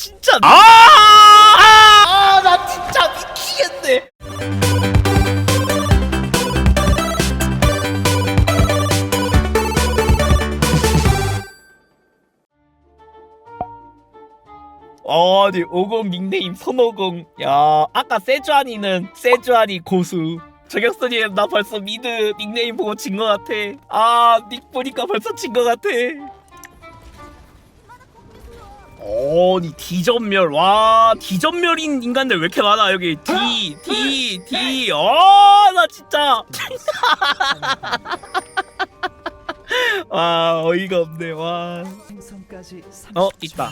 진짜 아아 나 진짜 미치겠네. 아니 50 닉네임 손오공. 야 아까 세주안이는 세주안이 고수. 저격수님 나 벌써 미드 닉네임 보고 진것 같아. 아닉 보니까 벌써 진것 같아 아니 디전멸. 와 디전멸인 인간들 왜 이렇게 많아? 여기 D D D 어나 진짜. 와 어이가 없네. 와. 생성까지 어, 30초 있다.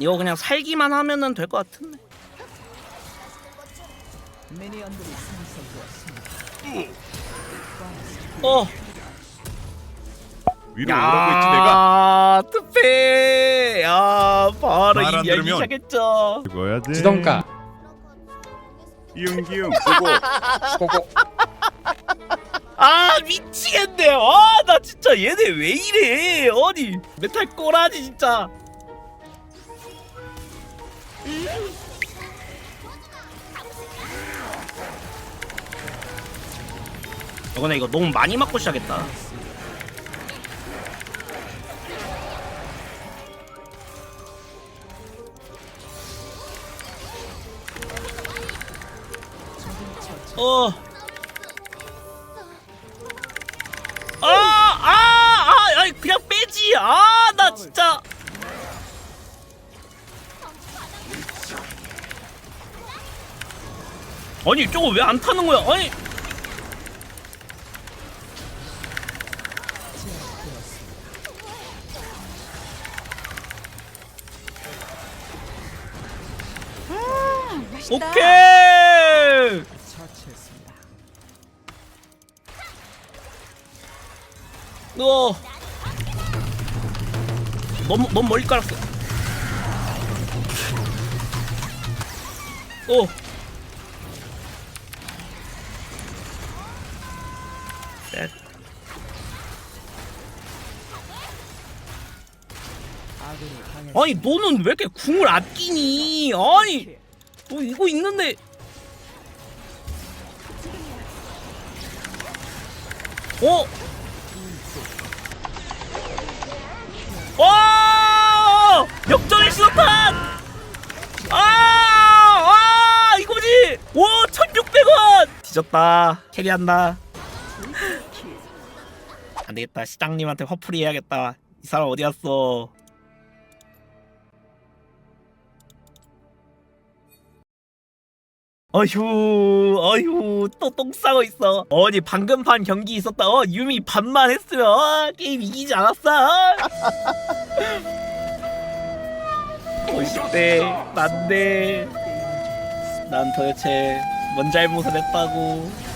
이거 그냥 살기만 하면은 될 것 같은데. 어 위로 오라고 했지 내가 야, 투페. 야, 바로 말안 이 이야기 들으면. 시작했죠. 죽어야 돼 지던가 이응기응 보고 고고 아, 미치겠네. 아, 나 진짜 얘네 왜 이래? 아니, 메탈 꼬라지 진짜. 어, 근데 이거 너무 많이 맞고 시작했다. 어. 아니 저거 왜 안 타는 거야? 아니. 오케이. 처치했습니다. 너 너무 너무 멀리 깔았어. 오. 아니 너는 왜 이렇게 궁을 아끼니? 아니 너 이거 있는데. 어? 와! 역전의 신호탄! 아! 아! 이거지! 오! 1600원! 뒤졌다. 캐리한다. 안 되겠다. 시장님한테 화풀이 해야겠다. 이 사람 어디 갔어? 어휴, 어휴, 또 똥 싸고 있어. 어디 방금 판 경기 있었다. 어, 유미 반만 했으면 어, 게임 이기지 않았어. 50대 난데 난 도대체 뭔 잘못을 했다고.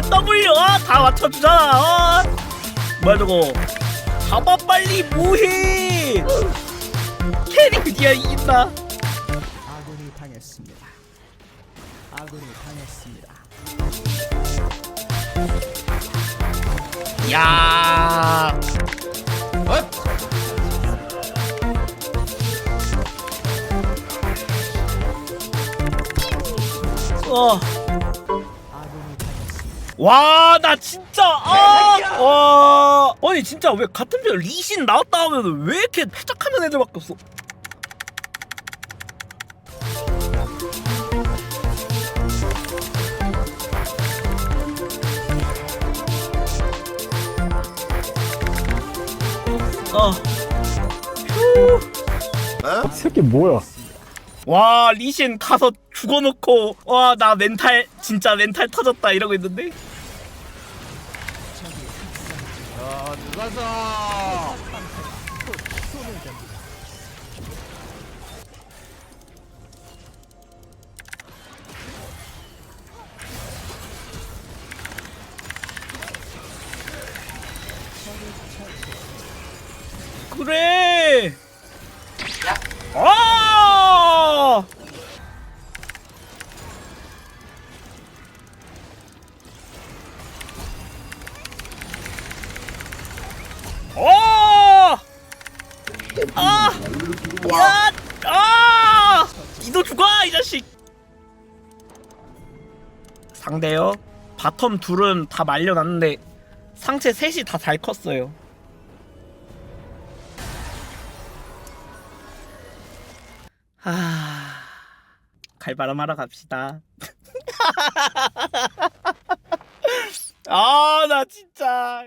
이게 W! 어? 다 맞춰주잖아! 어? 뭐야 저거 가봐 빨리 뭐해! 캐리 드디어 이긴다 아군이 당했습니다. 아군이 당했습니다. 야 어. 당했습니다. 와, 나 진짜, 아, 와. 아니, 진짜 왜 같은 편 리신 나왔다 하면 왜 이렇게 패착하는 애들밖에 없어? 어. 휴. 새끼 뭐야 와 리신 가서 죽어놓고 와 나 멘탈 진짜 멘탈 터졌다 이러고 있는데 야 잡니다. 그래. 아! 야! 아! 이도 죽어 이 자식. 상대요. 바텀 둘은 다 말려놨는데 상체 셋이 다 잘 컸어요. 아, 갈바람 하러 갑시다. 아, 나 진짜.